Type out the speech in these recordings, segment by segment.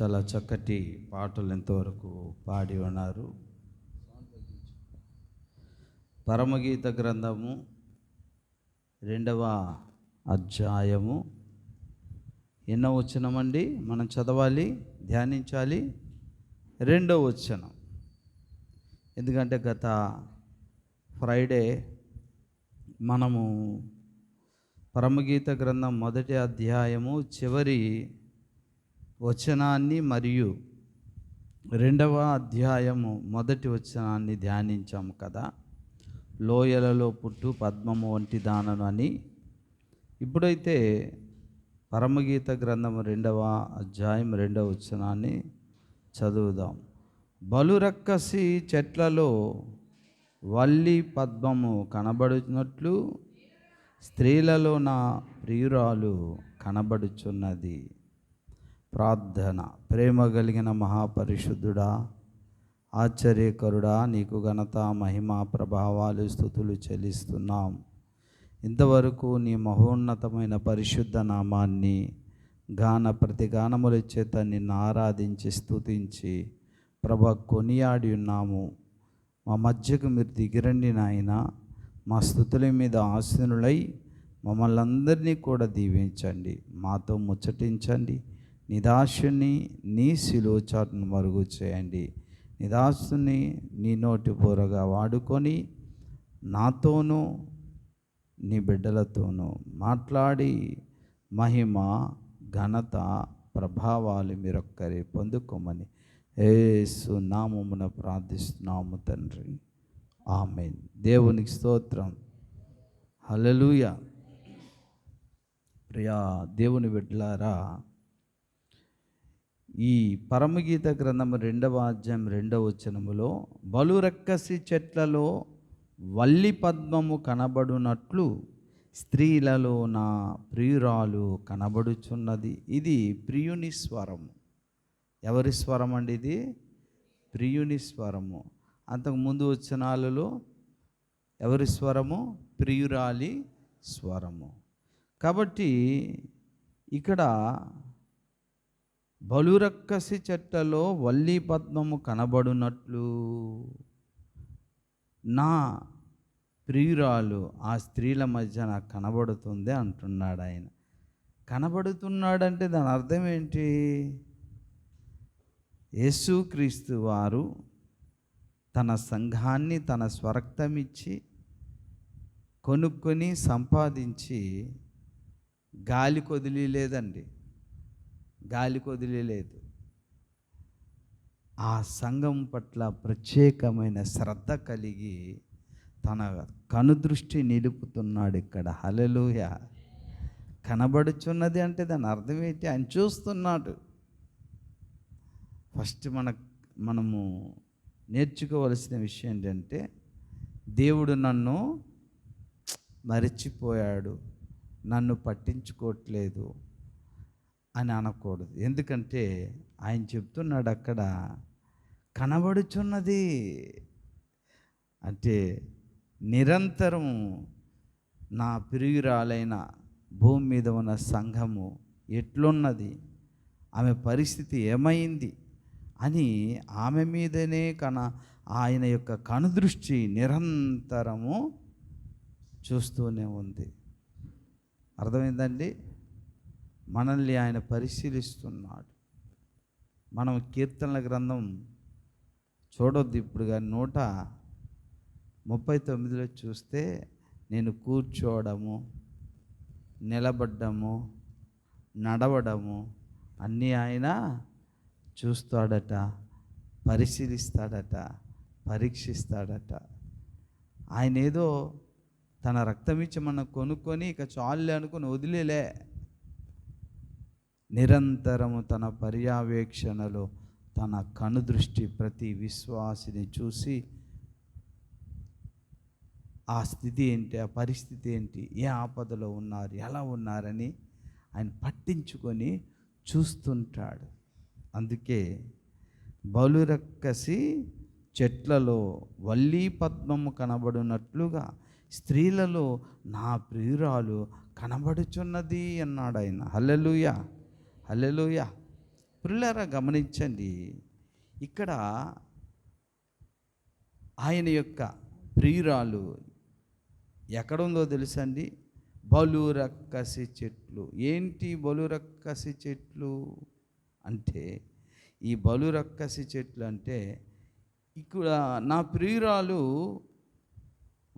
చాలా చక్కటి పాటలు ఎంతవరకు పాడి ఉన్నారు. పరమగీత గ్రంథము రెండవ అధ్యాయము. ఎన్నో వచనమండి మనం చదవాలి ధ్యానించాలి. రెండవ వచనం. ఎందుకంటే గత ఫ్రైడే మనము పరమగీత గ్రంథం మొదటి అధ్యాయము చివరి వచనాన్ని మరియు రెండవ అధ్యాయము మొదటి వచనాన్ని ధ్యానించాము కదా. లోయలలో పుట్టు పద్మము వంటి దానను అని. ఇప్పుడైతే పరమగీత గ్రంథం రెండవ అధ్యాయం రెండవ వచనాన్ని చదువుదాం. బలురక్కసి చెట్లలో వల్లి పద్మము కనబడునట్లు స్త్రీలలో నా ప్రియురాలు కనబడుచున్నది. ప్రార్థన. ప్రేమ కలిగిన మహాపరిశుద్ధుడా ఆశ్చర్యకరుడా నీకు ఘనత మహిమ ప్రభావాలు స్థుతులు చెల్లిస్తున్నాం. ఇంతవరకు నీ మహోన్నతమైన పరిశుద్ధ నామాన్ని గాన ప్రతిగానముల చేత నిన్ను ఆరాధించి స్తుతించి ప్రభ కొనియాడి ఉన్నాము. మా మధ్యకు మీరు దిగిరండి నాయన. మా స్థుతుల మీద ఆశీనులై మమ్మల్ని అందరినీ కూడా దీవించండి. మాతో ముచ్చటించండి. నిదాసుని నీ శిలోచాటును మరుగు చేయండి. నిదాసుని నీ నోటి బోరగా వాడుకొని నాతోనూ నీ బిడ్డలతోనూ మాట్లాడి మహిమ ఘనత ప్రభావాలు మీరొక్కరే పొందుకోమని ఏసు నామమున ప్రార్థిస్తున్నాము తండ్రి. ఆమె దేవునికి స్తోత్రం. హలలుయ ప్రియా దేవుని బిడ్డలారా ఈ పరమగీత గ్రంథం రెండవ అధ్యాయం రెండవ వచనములో బలురక్కసి చెట్లలో వల్లి పద్మము కనబడునట్లు స్త్రీలలో నా ప్రియురాలు కనబడుచున్నది. ఇది ప్రియుని స్వరము. ఎవరి స్వరం అండి ఇది? ప్రియుని స్వరము. అంతకు ముందు వచనాలలో ఎవరి స్వరము? ప్రియురాలి స్వరము. కాబట్టి ఇక్కడ బలురక్కసి చెట్టలో వల్లి పద్మము కనబడునట్లు. నా ప్రియురాలు ఆ స్త్రీల మధ్య నాకు కనబడుతుంది అంటున్నాడు ఆయన. కనబడుతున్నాడంటే దాని అర్థం ఏంటి? యేసుక్రీస్తు వారు తన సంఘాన్ని తన స్వరక్తమిచ్చి కొనుక్కొని సంపాదించి గాలి కొదిలి లేదండి గాలి కొదిలి లేదు ఆ సంఘం పట్ల ప్రత్యేకమైన శ్రద్ధ కలిగి తన కనుదృష్టి నిలుపుతున్నాడు ఇక్కడ. హలలుయ కనబడుచున్నది అంటే దాని అర్థం ఏంటి? ఆయన చూస్తున్నాడు. ఫస్ట్ మన మనము నేర్చుకోవలసిన విషయం ఏంటంటే దేవుడు నన్ను మరిచిపోయాడు నన్ను పట్టించుకోవట్లేదు అని అనకూడదు. ఎందుకంటే ఆయన చెప్తున్నాడు అక్కడ కనబడుచున్నది. అంటే నిరంతరం నా ప్రియురాలైన భూమి మీద ఉన్న సంఘము ఎట్లున్నది? ఆమె పరిస్థితి ఏమైంది? అని ఆమె మీదనే కన ఆయన యొక్క కనుదృష్టి నిరంతరము చూస్తూనే ఉంది. అర్థమైందండి? మనల్ని ఆయన పరిశీలిస్తున్నాడు. మనం కీర్తనల గ్రంథం చూడొద్దు ఇప్పుడు కానీ నూట ముప్పై తొమ్మిదిలో చూస్తే నేను కూర్చోవడము నిలబడ్డము నడవడము అన్నీ ఆయన చూస్తాడట పరిశీలిస్తాడట పరీక్షిస్తాడట. ఆయన ఏదో తన రక్తం ఇచ్చి మనం కొనుక్కొని ఇక చాలులే అనుకుని వదిలేలే. నిరంతరము తన పర్యవేక్షణలో తన కనుదృష్టి ప్రతి విశ్వాసిని చూసి ఆ స్థితి ఏంటి ఆ పరిస్థితి ఏంటి ఏ ఆపదలో ఉన్నారు ఎలా ఉన్నారని ఆయన పట్టించుకొని చూస్తుంటాడు. అందుకే బలురక్కసి చెట్లలో వల్లీ పద్మము కనబడినట్లుగా స్త్రీలలో నా ప్రియురాలు కనబడుచున్నది అన్నాడు ఆయన హల్లెలూయ! హల్లెలూయ. పిల్లరా గమనించండి. ఇక్కడ ఆయన యొక్క ప్రియురాలు ఎక్కడుందో తెలుసండి? బలురక్కసి చెట్లు. ఏంటి బలురక్కసి చెట్లు? అంటే ఈ బలురక్కసి చెట్లు అంటే ఇక్కడ నా ప్రియురాలు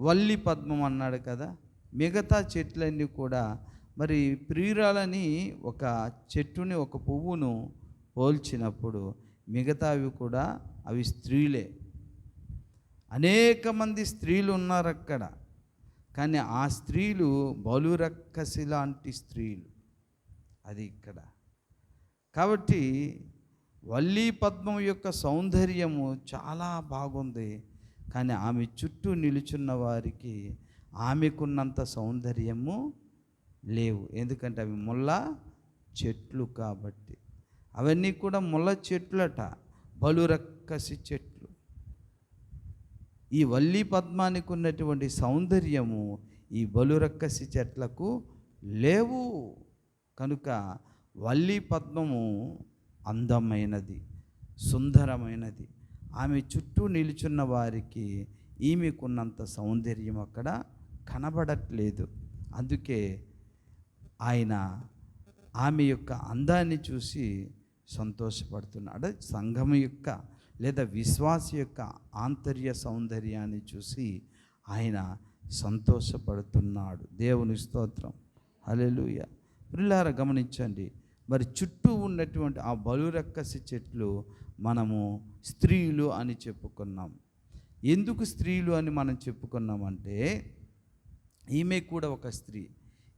వల్లి పద్మం అన్నాడు కదా? మిగతా చెట్లన్నీ కూడా మరి ప్రియురాలని ఒక చెట్టుని ఒక పువ్వును పోల్చినప్పుడు మిగతావి కూడా అవి స్త్రీలే. అనేక మంది స్త్రీలు ఉన్నారు అక్కడ కానీ ఆ స్త్రీలు బలురక్కసి లాంటి స్త్రీలు. అది ఇక్కడ. కాబట్టి వల్లీ పద్మం యొక్క సౌందర్యము చాలా బాగుంది. కానీ ఆమె చుట్టూ నిలుచున్న వారికి ఆమెకున్నంత సౌందర్యము లేవు. ఎందుకంటే అవి ముళ్ళ చెట్లు కాబట్టి. అవన్నీ కూడా ముళ్ళ చెట్లట బలురక్కసి చెట్లు. ఈ వల్లి పద్మానికి ఉన్నటువంటి సౌందర్యము ఈ బలురక్కసి చెట్లకు లేవు. కనుక వల్లి పద్మము అందమైనది సుందరమైనది. ఆమె చుట్టూ నిలుచున్న వారికి ఈమెకున్నంత సౌందర్యం అక్కడ కనబడట్లేదు. అందుకే ఆయన ఆమె యొక్క అందాన్ని చూసి సంతోషపడుతున్నాడు. సంఘం యొక్క లేదా విశ్వాస యొక్క ఆంతర్య సౌందర్యాన్ని చూసి ఆయన సంతోషపడుతున్నాడు. దేవుని స్తోత్రం. హల్లెలూయ. పిల్లార గమనించండి. మరి చుట్టూ ఉన్నటువంటి ఆ బలురక్కసి చెట్లు మనము స్త్రీలు అని చెప్పుకున్నాం. ఎందుకు స్త్రీలు అని మనం చెప్పుకున్నామంటే ఈమె కూడా ఒక స్త్రీ.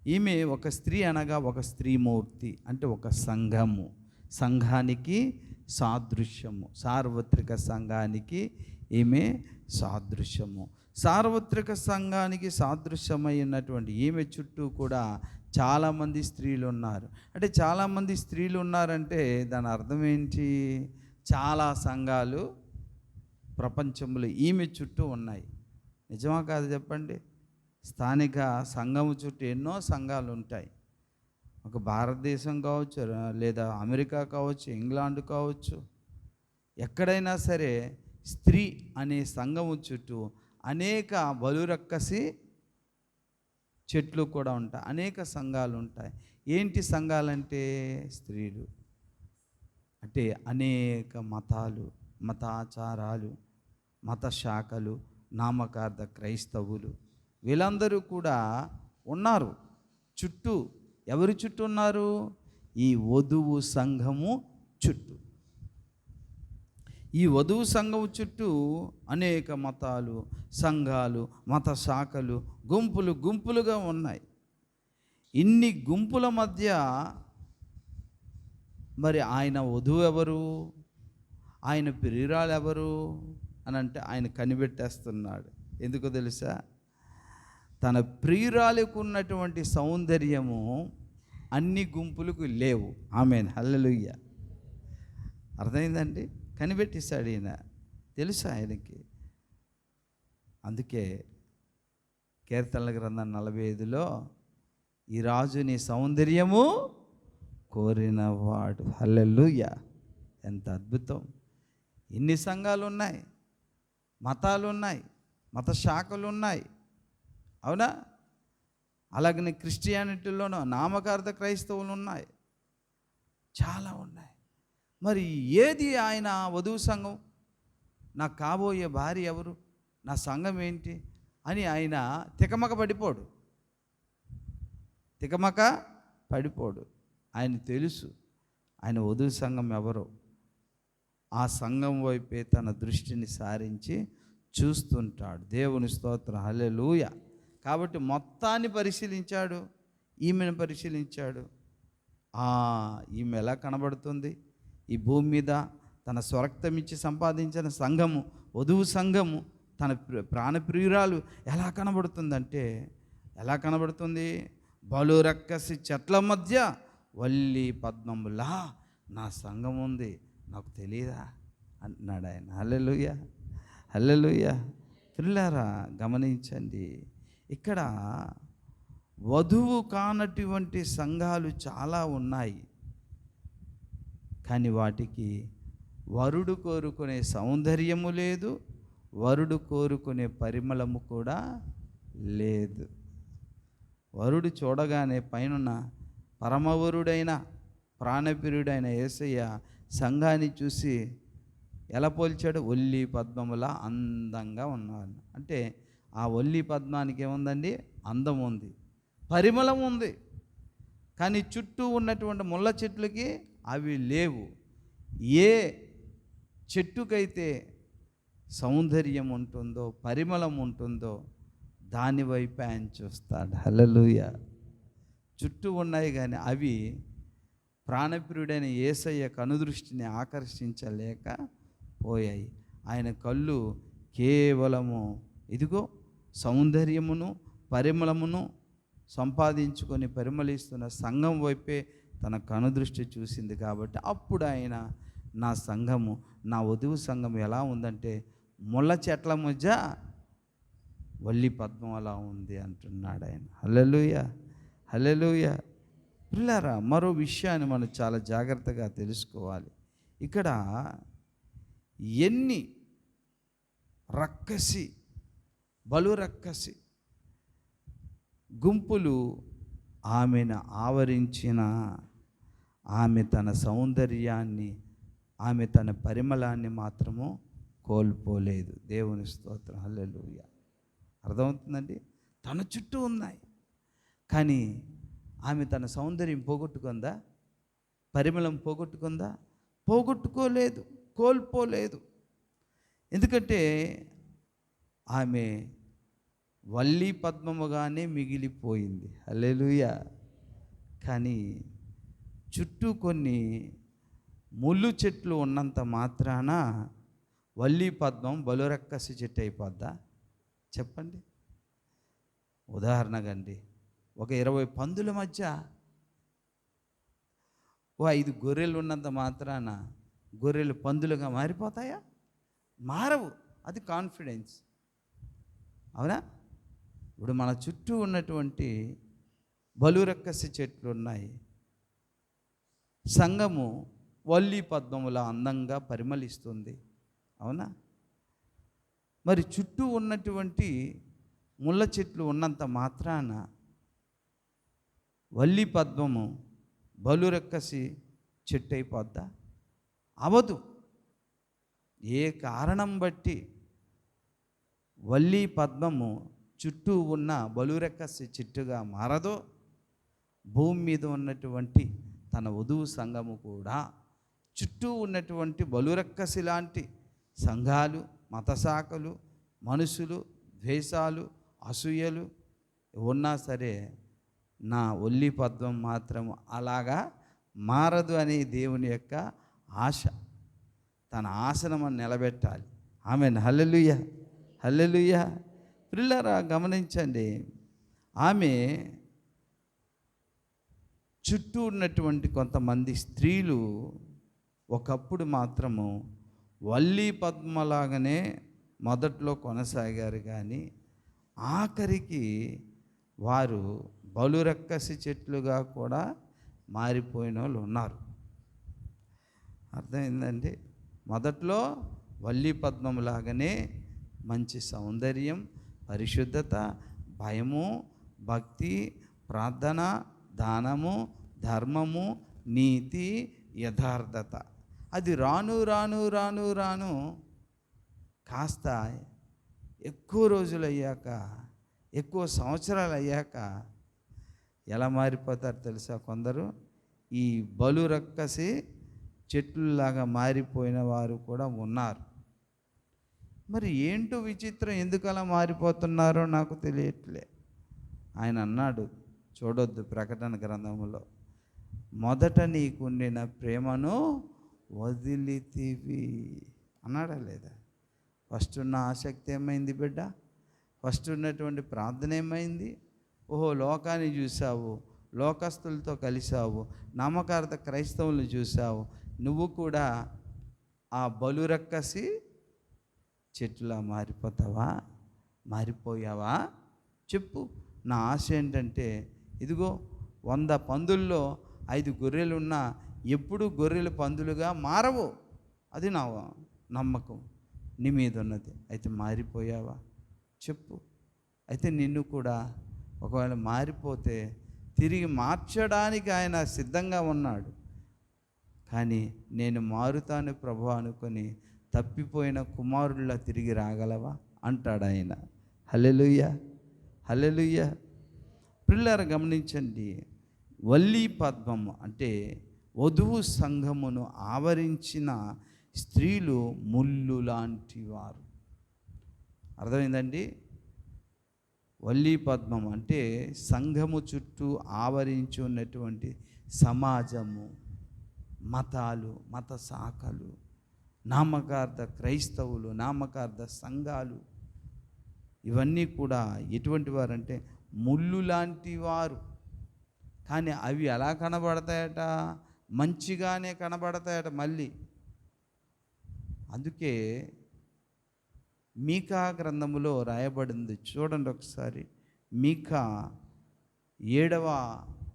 ఈమె ఒక స్త్రీ అనగా ఒక స్త్రీమూర్తి అంటే ఒక సంఘము. సంఘానికి సాదృశ్యము. సార్వత్రిక సంఘానికి ఈమె సాదృశ్యము. సార్వత్రిక సంఘానికి సాదృశ్యమైనటువంటి ఈమె చుట్టూ కూడా చాలామంది స్త్రీలు ఉన్నారు అంటే చాలామంది స్త్రీలు ఉన్నారంటే దాని అర్థం ఏంటి? చాలా సంఘాలు ప్రపంచంలో ఈమె చుట్టూ ఉన్నాయి. నిజమా కాదు చెప్పండి? స్థానిక సంఘం చుట్టూ ఎన్నో సంఘాలు ఉంటాయి ఒక భారతదేశం కావచ్చు లేదా అమెరికా కావచ్చు ఇంగ్లాండ్ కావచ్చు. ఎక్కడైనా సరే స్త్రీ అనే సంఘము చుట్టూ అనేక బలురక్కసి చెట్లు కూడా ఉంటాయి. అనేక సంఘాలు ఉంటాయి ఏంటి సంఘాలంటే స్త్రీలు. అంటే అనేక మతాలు మతాచారాలు మత శాఖలు నామకార్థ క్రైస్తవులు. వీళ్ళందరూ కూడా ఉన్నారు. చుట్టూ ఎవరి చుట్టూ ఉన్నారు? ఈ వధువు సంఘము చుట్టూ. ఈ వధువు సంఘం చుట్టూ అనేక మతాలు సంఘాలు మత శాఖలు గుంపులు గుంపులుగా ఉన్నాయి. ఇన్ని గుంపుల మధ్య మరి ఆయన వధువు ఎవరు? ఆయన ప్రియురాలు ఎవరు? అని అంటే ఆయన కనిపెట్టేస్తున్నాడు. ఎందుకో తెలుసా? తన ప్రియురాలకు ఉన్నటువంటి సౌందర్యము అన్ని గుంపులకు లేవు. ఆమె హల్లలుయ్య అర్థమైందండి? కనిపెట్టేశాడు ఈయన. తెలుసు ఆయనకి? అందుకే కీర్తనల గ్రంథం నలభై ఐదులో ఈ రాజు నీ సౌందర్యము కోరినవాడు. హల్లెలూయ. ఎంత అద్భుతం. ఎన్ని సంఘాలు ఉన్నాయి మతాలు ఉన్నాయి మత శాఖలు ఉన్నాయి అవునా? అలాగనే క్రిస్టియానిటీలోనూ నామకార్థ క్రైస్తవులు ఉన్నాయి. చాలా ఉన్నాయి. మరి ఏది ఆయన వధువు సంఘం? నాకు కాబోయే భార్య ఎవరు? నా సంఘం ఏంటి? అని ఆయన తికమక పడిపోడు. తికమక పడిపోడు. ఆయన తెలుసు ఆయన వధువు సంఘం ఎవరో. ఆ సంఘం వైపే తన దృష్టిని సారించి చూస్తుంటాడు. దేవుని స్తోత్రం. హల్లెలూయ. కాబట్టి మొత్తాన్ని పరిశీలించాడు ఈమెను పరిశీలించాడు. ఈమె ఎలా కనబడుతుంది? ఈ భూమి మీద తన స్వరక్తం ఇచ్చి సంపాదించిన సంఘము వధువు సంఘము తన ప్ర- ప్రాణప్రియురాలు ఎలా కనబడుతుందంటే ఎలా కనబడుతుంది? బలు రక్కసి చెట్ల మధ్య వల్లి పద్మములా నా సంఘం ఉంది నాకు తెలియదా అంటున్నాడు ఆయన హల్లెలుయ్య హల్లెలుయ్య పిల్లారా గమనించండి. ఇక్కడ వధువు కానటువంటి సంఘాలు చాలా ఉన్నాయి. కానీ వాటికి వరుడు కోరుకునే సౌందర్యము లేదు వరుడు కోరుకునే పరిమళము కూడా లేదు. వరుడు చూడగానే పైనున్న పరమవరుడైన ప్రాణప్రియుడైన యేసయ్య సంఘాన్ని చూసి ఎలా పోల్చాడు? ఒల్లి పద్మముల అందంగా ఉన్నారు అంటే ఆ ఒల్లి పద్మానికి ఏముందండి అందం ఉంది పరిమళం ఉంది కానీ చుట్టూ ఉన్నటువంటి ముళ్ళ చెట్లకి అవి లేవు. ఏ చెట్టుకైతే సౌందర్యం ఉంటుందో పరిమళం ఉంటుందో దాని వైపు ఆయన చూస్తాడు హలలుయ చుట్టూ ఉన్నాయి కానీ అవి ప్రాణప్రియుడైన ఏసయ్య కనుదృష్టిని ఆకర్షించలేక పోయాయి. ఆయన కళ్ళు కేవలము ఇదిగో సౌందర్యమును పరిమళమును సంపాదించుకొని పరిమళిస్తున్న సంఘం వైపే తన కనుదృష్టి చూసింది కాబట్టి అప్పుడు ఆయన నా సంఘము నా వధువు సంఘం ఎలా ఉందంటే ముళ్ళ చెట్ల మధ్య వల్లి పద్మం అలా ఉంది అంటున్నాడు ఆయన. హల్లెలూయ హల్లెలూయ. పిల్లరా మరో విషయాన్ని మనం చాలా జాగ్రత్తగా తెలుసుకోవాలి. ఇక్కడ ఎన్ని రక్కసి బలు రక్కసి గుంపులు ఆమెను ఆవరించిన ఆమె తన సౌందర్యాన్ని ఆమె తన పరిమళాన్ని మాత్రము కోల్పోలేదు. దేవుని స్తోత్రం. హల్లెలూయ. అర్థమవుతుందండి? తన చుట్టూ ఉన్నాయి. కానీ ఆమె తన సౌందర్యం పోగొట్టుకుందా? పరిమళం పోగొట్టుకుందా? పోగొట్టుకోలేదు కోల్పోలేదు. ఎందుకంటే ఆమె వల్లి పద్మముగానే మిగిలిపోయింది. అల్లెలుయ కానీ చుట్టూ కొన్ని ముళ్ళు చెట్లు ఉన్నంత మాత్రాన వల్లి పద్మం బలురక్కసి చెట్టు అయిపోద్దా చెప్పండి. ఉదాహరణకండి ఒక ఇరవై పందుల మధ్య ఓ ఐదు గొర్రెలు ఉన్నంత మాత్రాన గొర్రెలు పందులుగా మారిపోతాయా? మారవు. అది కాన్ఫిడెన్స్. అవునా? ఇప్పుడు మన చుట్టూ ఉన్నటువంటి బలురక్కసి చెట్లు ఉన్నాయి. సంఘము వల్లి పద్మముల అందంగా పరిమళిస్తుంది. అవునా? మరి చుట్టూ ఉన్నటువంటి ముళ్ళ చెట్లు ఉన్నంత మాత్రాన వల్లి పద్మము బలురెక్కసి చెట్టు అయిపోద్దా అవదు. ఏ కారణం బట్టి వల్లి పద్మము చుట్టూ ఉన్న బలురెక్కసి చెట్టుగా మారదో భూమి మీద ఉన్నటువంటి తన వధువు సంఘము కూడా చుట్టూ ఉన్నటువంటి బలురెక్కసి లాంటి సంఘాలు మతశాఖలు మనుషులు ద్వేషాలు అసూయలు ఉన్నా సరే నా ఒల్లి పద్మం మాత్రం అలాగా మారదు అనే దేవుని యొక్క ఆశ. తన ఆశను నిలబెట్టాలి. ఆమె హల్లెలూయ. హల్లెలూయ. పిల్లరా గమనించండి. ఆమె చుట్టూ ఉన్నటువంటి కొంతమంది స్త్రీలు ఒకప్పుడు మాత్రము వల్లి పద్మలాగానే మొదట్లో కొనసాగారు కానీ ఆఖరికి వారు బలురక్కసి చెట్లుగా కూడా మారిపోయిన వాళ్ళు ఉన్నారు. అర్థమైందండి? మొదట్లో వల్లి పద్మంలాగానే మంచి సౌందర్యం పరిశుద్ధత భయము భక్తి ప్రార్థన దానము ధర్మము నీతి యథార్థత. అది రాను రాను రాను రాను కాస్త ఎక్కువ రోజులు అయ్యాక ఎక్కువ సంవత్సరాలు అయ్యాక ఎలా మారిపోతారు తెలుసా కొందరు? ఈ బలు రక్కసి చెట్లులాగా మారిపోయిన వారు కూడా ఉన్నారు. మరి ఏంటో విచిత్రం ఎందుకు అలా మారిపోతున్నారో నాకు తెలియట్లే. ఆయన అన్నాడు చూడొద్దు ప్రకటన గ్రంథంలో మొదట నీకుండిన ప్రేమను వదిలితివి. అన్నాడా లేదా? ఫస్ట్ ఉన్న ఆసక్తి ఏమైంది బిడ్డ? ఫస్ట్ ఉన్నటువంటి ప్రార్థన ఏమైంది? ఓహో లోకాన్ని చూసావు లోకస్తులతో కలిసావు నామకార్థ క్రైస్తవులను చూసావు నువ్వు కూడా ఆ బలురక్కసి చెట్టులా మారిపోతావా? మారిపోయావా? చెప్పు. నా ఆశ ఏంటంటే ఇదిగో వంద పందుల్లో ఐదు గొర్రెలు ఉన్నా ఎప్పుడు గొర్రెలు పందులుగా మారవు. అది నా నమ్మకం. నీ మీద ఉన్నది. అయితే మారిపోయావా? చెప్పు. అయితే నిన్ను కూడా ఒకవేళ మారిపోతే తిరిగి మార్చడానికి ఆయన సిద్ధంగా ఉన్నాడు. కానీ నేను మారుతాను ప్రభు అనుకొని తప్పిపోయిన కుమారుల్లా తిరిగి రాగలవా? అంటాడు ఆయన. హల్లెలూయ హలెలుయ్య పిల్లలు గమనించండి వల్లి పద్మము అంటే వధువు సంఘమును ఆవరించిన స్త్రీలు ముళ్ళు లాంటి వారు. అర్థమైందండి? వల్లి పద్మం అంటే సంఘము చుట్టూ ఆవరించి ఉన్నటువంటి సమాజము మతాలు మత శాఖలు. నామకార్థ క్రైస్తవులు నామకార్థ సంఘాలు ఇవన్నీ కూడా ఎటువంటి వారంటే ముళ్ళు లాంటి వారు. కానీ అవి ఎలా కనబడతాయట? మంచిగానే కనబడతాయట మళ్ళీ. అందుకే మీకా గ్రంథములో రాయబడింది చూడండి ఒకసారి. మీకా ఏడవ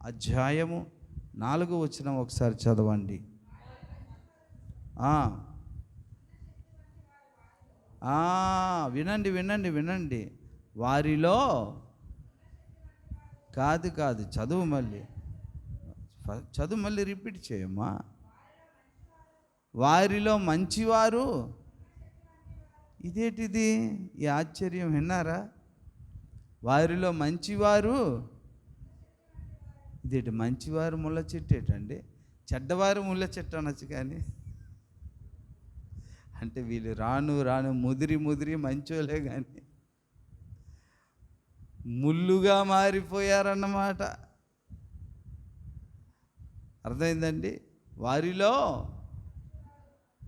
అధ్యాయము నాలుగు వచ్చిన ఒకసారి చదవండి. ఆ. వినండి వినండి వినండి. వారిలో కాదు కాదు చదువు మళ్ళీ. చదువు మళ్ళీ రిపీట్ చేయమ్మా. వారిలో మంచివారు ఇదేటిది? ఈ ఆశ్చర్యం విన్నారా? వారిలో మంచివారు ఇదేటి మంచివారు ముళ్ళ చెట్టు ఏటండి? చెడ్డవారు ముళ్ళ చెట్టు అనొచ్చు కానీ. అంటే వీళ్ళు రాను రాను ముదిరి ముదిరి మంచోలే కానీ ముళ్ళుగా మారిపోయారన్నమాట. అర్థమైందండి? వారిలో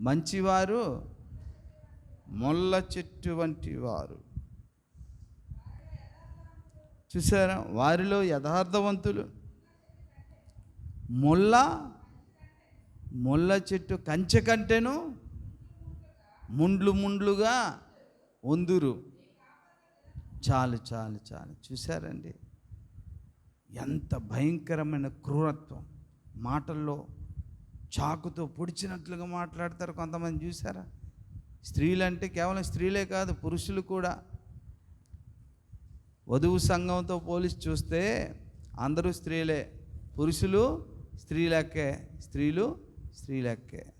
మంచివారు ముళ్ళ చెట్టు వంటి వారు. చూసారా? వారిలో యథార్థవంతులు. ముళ్ళ ముళ్ళ చెట్టు కంచె కంటేను ముండ్లు ముండ్లుగా వందురు. చాలు చాలు చాలు. చూశారండి? ఎంత భయంకరమైన క్రూరత్వం. మాటల్లో చాకుతో పొడిచినట్లుగా మాట్లాడతారు కొంతమంది చూసారా స్త్రీలంటే కేవలం స్త్రీలే కాదు పురుషులు కూడా. వధువు సంఘంతో పోలిసి చూస్తే అందరూ స్త్రీలే. పురుషులు స్త్రీలెక్కే స్త్రీలు స్త్రీలెక్కే.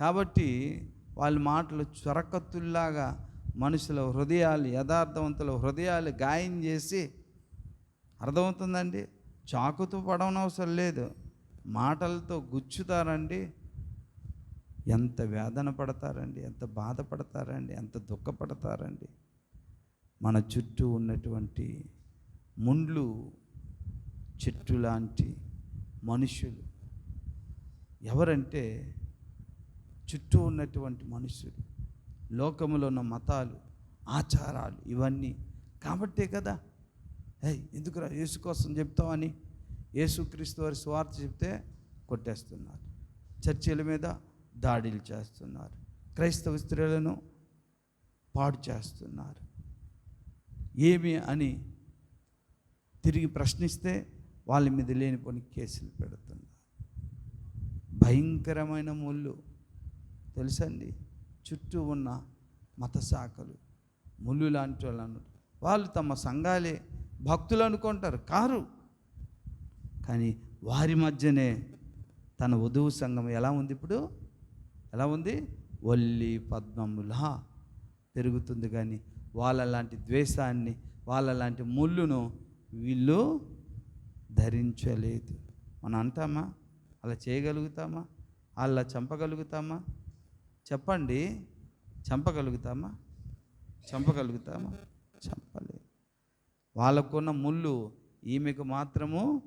కాబట్టి వాళ్ళ మాటలు చొరకత్తుల్లాగా మనుషుల హృదయాలు యథార్థవంతుల హృదయాలు గాయం చేసి అర్థమవుతుందండి? చాకుతో పడవనవసరం లేదు. మాటలతో గుచ్చుతారండి. ఎంత వేదన పడతారండి? ఎంత బాధపడతారండి ఎంత దుఃఖపడతారండి? మన చుట్టూ ఉన్నటువంటి ముండ్లు చెట్టు లాంటి మనుషులు ఎవరంటే చుట్టూ ఉన్నటువంటి మనుషులు లోకంలో ఉన్న మతాలు ఆచారాలు ఇవన్నీ. కాబట్టే కదా ఏయ్ ఎందుకురా యేసు కోసం చెప్తామని యేసుక్రీస్తు వారి స్వార్థ చెప్తే కొట్టేస్తున్నారు. చర్చిల మీద దాడులు చేస్తున్నారు. క్రైస్తవ స్త్రీలను పాడు చేస్తున్నారు. ఏమి అని తిరిగి ప్రశ్నిస్తే వాళ్ళ మీద లేనిపోని కేసులు పెడుతున్నారు. భయంకరమైన ముళ్ళు. తెలుసండి? చుట్టూ ఉన్న మత శాఖలు ముళ్ళు లాంటి వాళ్ళు అన్నారు వాళ్ళు తమ సంఘాలే భక్తులు అనుకుంటారు కారు. కానీ వారి మధ్యనే తన వధువు సంఘం ఎలా ఉంది ఇప్పుడు? ఎలా ఉంది? ఒల్లి పద్మములా పెరుగుతుంది కానీ వాళ్ళ లాంటి ద్వేషాన్ని వాళ్ళ లాంటి ముళ్ళును వీళ్ళు ధరించలేదు. మనం అంటామా? అలా చేయగలుగుతామా? అలా చంపగలుగుతామా? చెప్పండి. చంపగలుగుతామా? చంపగలుగుతామా? చంపలేదు. వాళ్ళకున్న ముళ్ళు ఈమెకు మాత్రము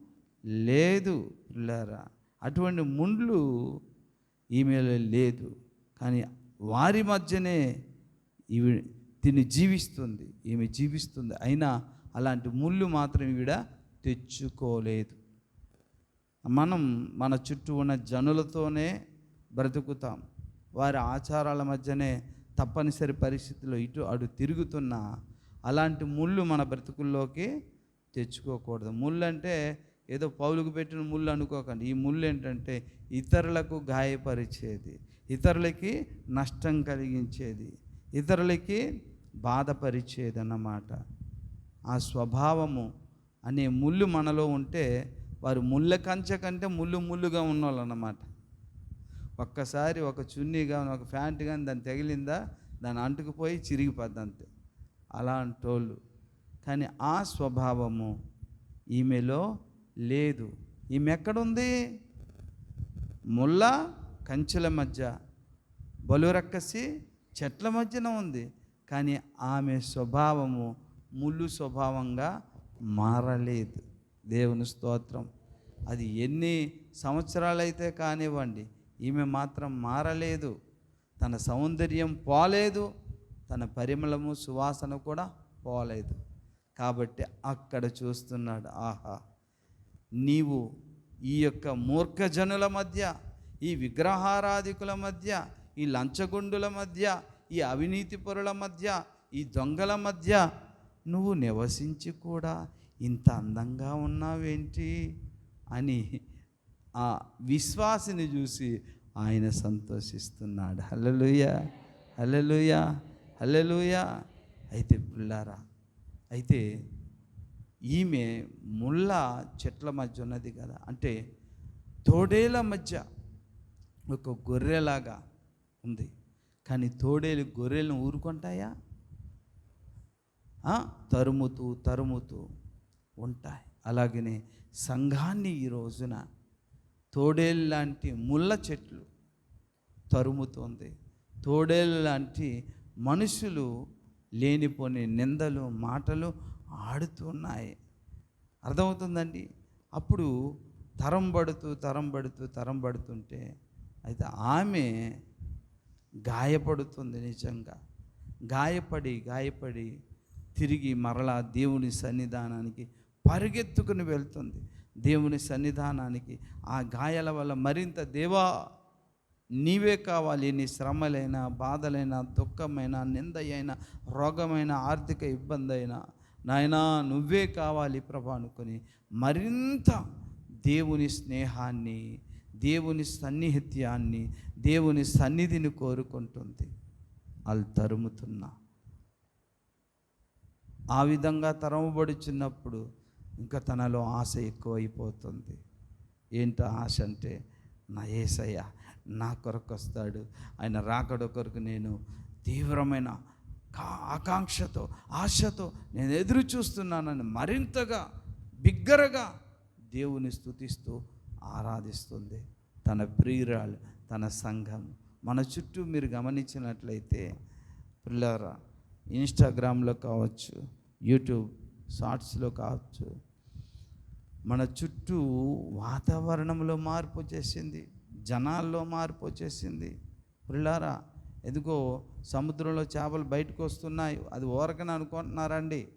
లేదు పిల్లారా. అటువంటి ముండ్లు ఈమెలో లేదు. కానీ వారి మధ్యనే ఈవి తిని జీవిస్తుంది. ఈమె జీవిస్తుంది. అయినా అలాంటి ముళ్ళు మాత్రం ఈవిడ తెచ్చుకోలేదు. మనం మన చుట్టూ ఉన్న జనులతోనే బ్రతుకుతాం. వారి ఆచారాల మధ్యనే తప్పనిసరి పరిస్థితిలో ఇటు అటు తిరుగుతున్న అలాంటి ముళ్ళు మన బ్రతుకుల్లోకి తెచ్చుకోకూడదు. ముళ్ళు అంటే ఏదో పౌలుకు పెట్టిన ముళ్ళు అనుకోకండి. ఈ ముళ్ళు ఏంటంటే ఇతరులకు గాయపరిచేది ఇతరులకి నష్టం కలిగించేది ఇతరులకి బాధపరిచేది అన్నమాట. ఆ స్వభావము అనే ముళ్ళు మనలో ఉంటే వారు ముళ్ళ కంచె కంటే ముళ్ళు ముళ్ళుగా ఉన్నవాళ్ళు అన్నమాట ఒక్కసారి ఒక చున్నీ కానీ ఒక ప్యాంట్ కానీ దాన్ని తగిలిందా దాన్ని అంటుకుపోయి చిరిగిపోద్ది అంతే. అలాంటి వాళ్ళు కానీ ఆ స్వభావము ఈమెలో లేదు. ఈమె ఎక్కడుంది ముళ్ళ కంచెల మధ్య. బలురక్కసి చెట్ల మధ్యన ఉంది. కానీ ఆమె స్వభావము ముళ్ళు స్వభావంగా మారలేదు. దేవుని స్తోత్రం. అది ఎన్ని సంవత్సరాలైతే కానివ్వండి ఈమె మాత్రం మారలేదు. తన సౌందర్యం పోలేదు. తన పరిమళము సువాసన కూడా పోలేదు. కాబట్టి అక్కడ చూస్తున్నాడు ఆహా! నీవు ఈ యొక్క మూర్ఖజనుల మధ్య ఈ విగ్రహారాధికుల మధ్య ఈ లంచగొండుల మధ్య ఈ అవినీతి పరుల మధ్య ఈ దొంగల మధ్య నువ్వు నివసించి కూడా ఇంత అందంగా ఉన్నావేంటి? అని ఆ విశ్వాసిని చూసి ఆయన సంతోషిస్తున్నాడు. హలలుయ హలలుయ హలలుయ అయితే పిల్లారా అయితే ఈమె ముళ్ళ చెట్ల మధ్య ఉన్నది కదా అంటే తోడేల మధ్య ఒక గొర్రెలాగా ఉంది. కానీ తోడేలు గొర్రెలను ఊరుకుంటాయా? తరుముతూ తరుముతూ ఉంటాయి. అలాగనే సంఘాన్ని ఈ రోజున తోడేలు లాంటి ముళ్ళ చెట్లు తరుముతోంది. తోడేలు లాంటి మనుషులు లేనిపోని నిందలు మాటలు ఆడుతున్నాయి. అర్థమవుతుందండి? అప్పుడు తరం పడుతూ తరం పడుతూ తరం పడుతుంటే అయితే ఆమె గాయపడుతుంది నిజంగా. గాయపడి గాయపడి తిరిగి మరలా దేవుని సన్నిధానానికి పరిగెత్తుకుని వెళ్తుంది. దేవుని సన్నిధానానికి ఆ గాయాల వల్ల మరింత దేవా నీవే కావాలి. నీ శ్రమలైనా బాధలైనా దుఃఖమైన నింద అయినా రోగమైన ఆర్థిక ఇబ్బంది అయినా నాయనా నువ్వే కావాలి ప్రభా అనుకుని మరింత దేవుని స్నేహాన్ని దేవుని సన్నిహిత్యాన్ని దేవుని సన్నిధిని కోరుకుంటుంది. వాళ్ళు తరుముతున్నా. ఆ విధంగా తరమబడుచున్నప్పుడు ఇంకా తనలో ఆశ ఎక్కువైపోతుంది. ఏంటో ఆశ అంటే నా ఏసయ్య నా కొరకు వస్తాడు ఆయన రాకడ కొరకు నేను తీవ్రమైన కా- ఆకాంక్షతో ఆశతో నేను ఎదురు చూస్తున్నానని మరింతగా బిగ్గరగా దేవుని స్తుతిస్తూ ఆరాధిస్తుంది తన ప్రియురాలు తన సంఘం. మన చుట్టూ మీరు గమనించినట్లయితే పిల్లరా ఇన్స్టాగ్రామ్లో కావచ్చు యూట్యూబ్ షార్ట్స్లో కావచ్చు. మన చుట్టూ వాతావరణంలో మార్పు వచ్చేసింది. జనాల్లో మార్పు వచ్చేసింది. పిల్లారా ఎందుకో సముద్రంలో చేపలు బయటకు వస్తున్నాయి అది ఓరకని అనుకుంటున్నారండి.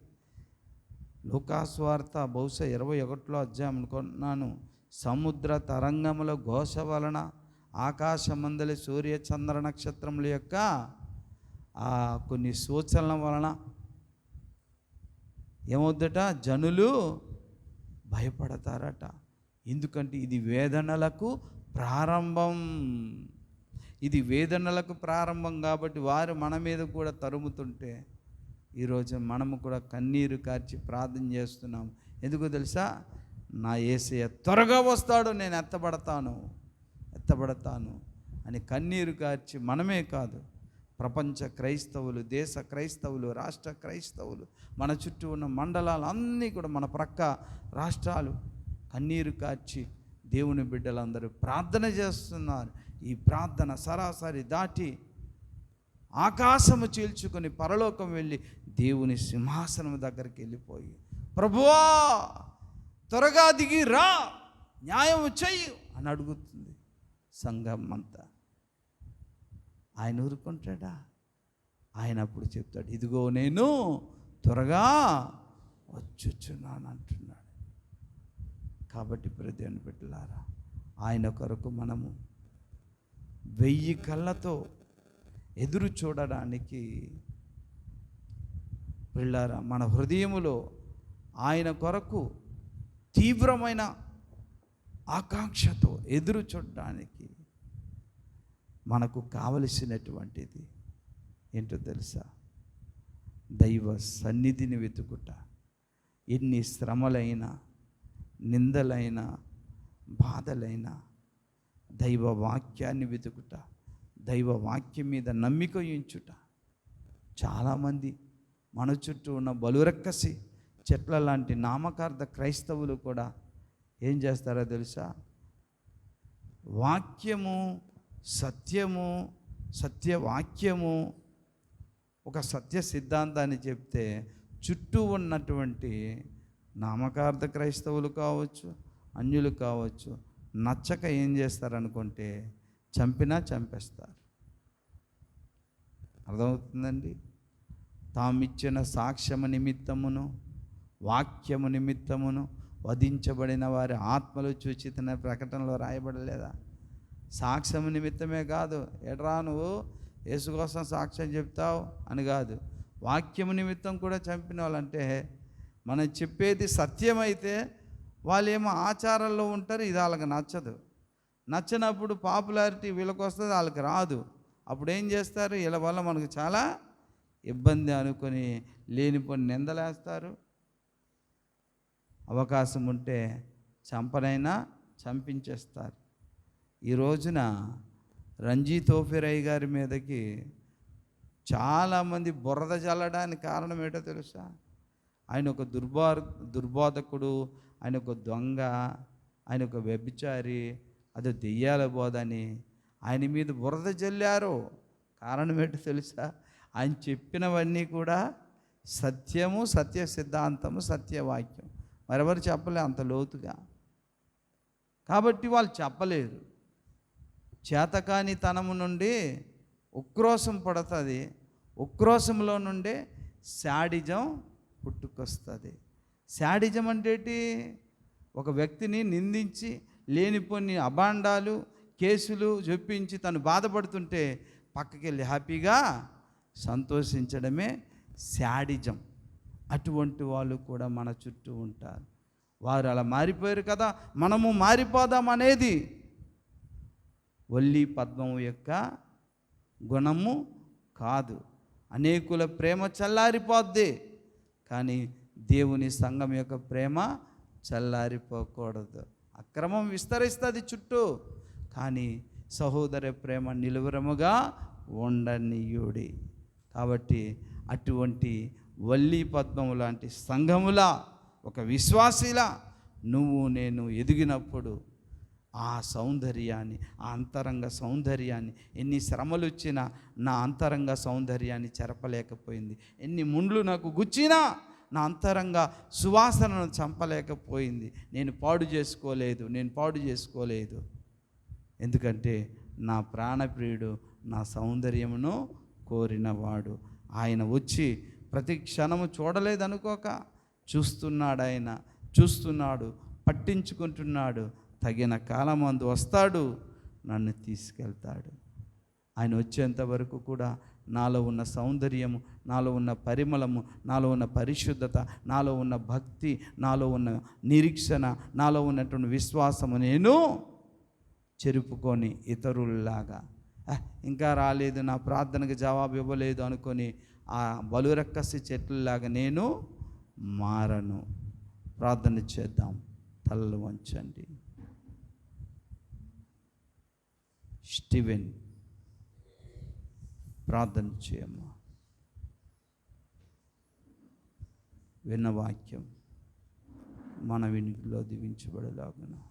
లోకాస్వార్త బహుశా ఇరవై ఒకటిలో అధ్యాయం అనుకుంటున్నాను. సముద్ర తరంగముల ఘోష వలన ఆకాశమందలి సూర్య చంద్ర నక్షత్రముల యొక్క కొన్ని సూచనల వలన ఏమవుద్దట జనులు భయపడతారట. ఎందుకంటే ఇది వేదనలకు ప్రారంభం. ఇది వేదనలకు ప్రారంభం కాబట్టి వారు మన మీద కూడా తరుముతుంటే ఈరోజు మనము కూడా కన్నీరు కార్చి ప్రార్థన చేస్తున్నాం. ఎందుకు తెలుసా? నా ఏసయ్య త్వరగా వస్తాడు నేను ఎత్తబడతాను. ఎత్తబడతాను. అని కన్నీరు కార్చి మనమే కాదు ప్రపంచ క్రైస్తవులు దేశ క్రైస్తవులు రాష్ట్ర క్రైస్తవులు మన చుట్టూ ఉన్న మండలాలు అన్నీ కూడా మన ప్రక్క రాష్ట్రాలు కన్నీరు కార్చి దేవుని బిడ్డలందరూ ప్రార్థన చేస్తున్నారు. ఈ ప్రార్థన సరాసరి దాటి ఆకాశము చీల్చుకొని పరలోకం వెళ్ళి దేవుని సింహాసనం దగ్గరికి వెళ్ళిపోయి ప్రభువా త్వరగా దిగి రా న్యాయం చెయ్యి అని అడుగుతుంది సంఘం అంతా ఆయన ఊరుకుంటాడా? ఆయన అప్పుడు చెప్తాడు ఇదిగో నేను త్వరగా వచ్చుచున్నాను అంటున్నాడు. కాబట్టి ప్రదేని పెట్టలారా ఆయన కొరకు మనము వెయ్యి కళ్ళతో ఎదురు చూడడానికి వెళ్ళారా మన హృదయములో ఆయన కొరకు తీవ్రమైన ఆకాంక్షతో ఎదురు చూడడానికి మనకు కావలసినటువంటిది ఏంటో తెలుసా? దైవ సన్నిధిని వెతుకుట. ఎన్ని శ్రమలైనా నిందలైనా బాధలైనా దైవ వాక్యాన్ని వెతుకుట దైవ వాక్యం మీద నమ్మిక ఉంచుట. చాలామంది మన చుట్టూ ఉన్న బలురక్కసి చెట్ల లాంటి నామకార్థ క్రైస్తవులు కూడా ఏం చేస్తారో తెలుసా? వాక్యము సత్యము సత్యవాక్యము ఒక సత్య సిద్ధాంతాన్ని చెప్తే చుట్టూ ఉన్నటువంటి నామకార్థ క్రైస్తవులు కావచ్చు అన్యులు కావచ్చు నచ్చక ఏం చేస్తారనుకుంటే చంపినా చంపేస్తారు. అర్థమవుతుందండి? తామిచ్చిన సాక్ష్యము నిమిత్తమును వాక్యము నిమిత్తమును వధించబడిన వారి ఆత్మలు చూచితనే ప్రకటనలో రాయబడలేదా? సాక్ష్యం నిమిత్తమే కాదు. ఎట్రా నువ్వు? యేసు కోసం సాక్ష్యం చెప్తావు అని కాదు. వాక్యం నిమిత్తం కూడా చంపిన వాళ్ళంటే మనం చెప్పేది సత్యమైతే వాళ్ళు ఏమో ఆచారాల్లో ఉంటారు ఇది వాళ్ళకి నచ్చదు. నచ్చినప్పుడు పాపులారిటీ వీళ్ళకి వస్తుంది వాళ్ళకి రాదు. అప్పుడు ఏం చేస్తారు? వీళ్ళ వల్ల మనకు చాలా ఇబ్బంది అనుకొని లేనిపోని నిందలేస్తారు. అవకాశం ఉంటే చంపనైనా చంపించేస్తారు. ఈ రోజున రంజీ తోఫిరయ్య గారి మీదకి చాలామంది బురద చల్లడానికి కారణం ఏంటో తెలుసా? ఆయన ఒక దుర్బార్ దుర్బోధకుడు ఆయన ఒక దొంగ ఆయన ఒక వ్యభిచారి అది దెయ్యాల బోధని ఆయన మీద బురద జల్లారు. కారణం ఏంటో తెలుసా? ఆయన చెప్పినవన్నీ కూడా సత్యము సత్య సిద్ధాంతము సత్యవాక్యం మరెవరు చెప్పలే? అంత లోతుగా. కాబట్టి వాళ్ళు చెప్పలేరు. చేతకాని తనము నుండి ఉక్రోషం పడుతుంది. ఉక్రోషంలో నుండి శాడిజం పుట్టుకొస్తుంది. శాడిజం అంటే ఒక వ్యక్తిని నిందించి లేనిపోని అభాండాలు కేసులు చెప్పించి తను బాధపడుతుంటే పక్కకెళ్ళి హ్యాపీగా సంతోషించడమే శాడిజం. అటువంటి వాళ్ళు కూడా మన చుట్టూ ఉంటారు. వారు అలా మారిపోయారు కదా మనము మారిపోదాం అనేది వల్లి పద్మము యొక్క గుణము కాదు. అనేకుల ప్రేమ చల్లారిపోద్ది కానీ దేవుని సంఘం యొక్క ప్రేమ చల్లారిపోకూడదు. అక్రమం విస్తరిస్తుంది చుట్టూ కానీ సహోదర ప్రేమ నిలువరముగా ఉండనీయుడి. కాబట్టి అటువంటి వల్లి పద్మము లాంటి సంఘములా ఒక విశ్వాసిలా నువ్వు నేను ఎదిగినప్పుడు ఆ సౌందర్యాన్ని ఆ అంతరంగ సౌందర్యాన్ని ఎన్ని శ్రమలు వచ్చినా నా అంతరంగ సౌందర్యాన్ని చెరపలేకపోయింది. ఎన్ని ముండ్లు నాకు గుచ్చినా నా అంతరంగ సువాసనను చంపలేకపోయింది. నేను పాడు చేసుకోలేదు నేను పాడు చేసుకోలేదు. ఎందుకంటే నా ప్రాణప్రియుడు నా సౌందర్యమును కోరినవాడు. ఆయన వచ్చి ప్రతి క్షణము చూడలేదనుకోక చూస్తున్నాడు ఆయన చూస్తున్నాడు పట్టించుకుంటున్నాడు. తగిన కాలమందు వస్తాడు నన్ను తీసుకెళ్తాడు. ఆయన వచ్చేంత వరకు కూడా నాలో ఉన్న సౌందర్యము నాలో ఉన్న పరిమళము నాలో ఉన్న పరిశుద్ధత నాలో ఉన్న భక్తి నాలో ఉన్న నిరీక్షణ నాలో ఉన్నటువంటి విశ్వాసము నేను చెరుపుకొని ఇతరుల్లాగా. ఇంకా రాలేదు నా ప్రార్థనకు జవాబు ఇవ్వలేదు అనుకొని ఆ బలురక్కసి చెట్లలాగా నేను మారను. ప్రార్థన చేద్దాం. తలలు వంచండి. స్టివెన్ ప్రార్థన చేయమ్మా. విన్న వాక్యం మన వినికిలో దివించబడేలాగున.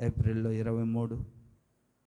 ఏప్రిల్లో ఇరవై మూడు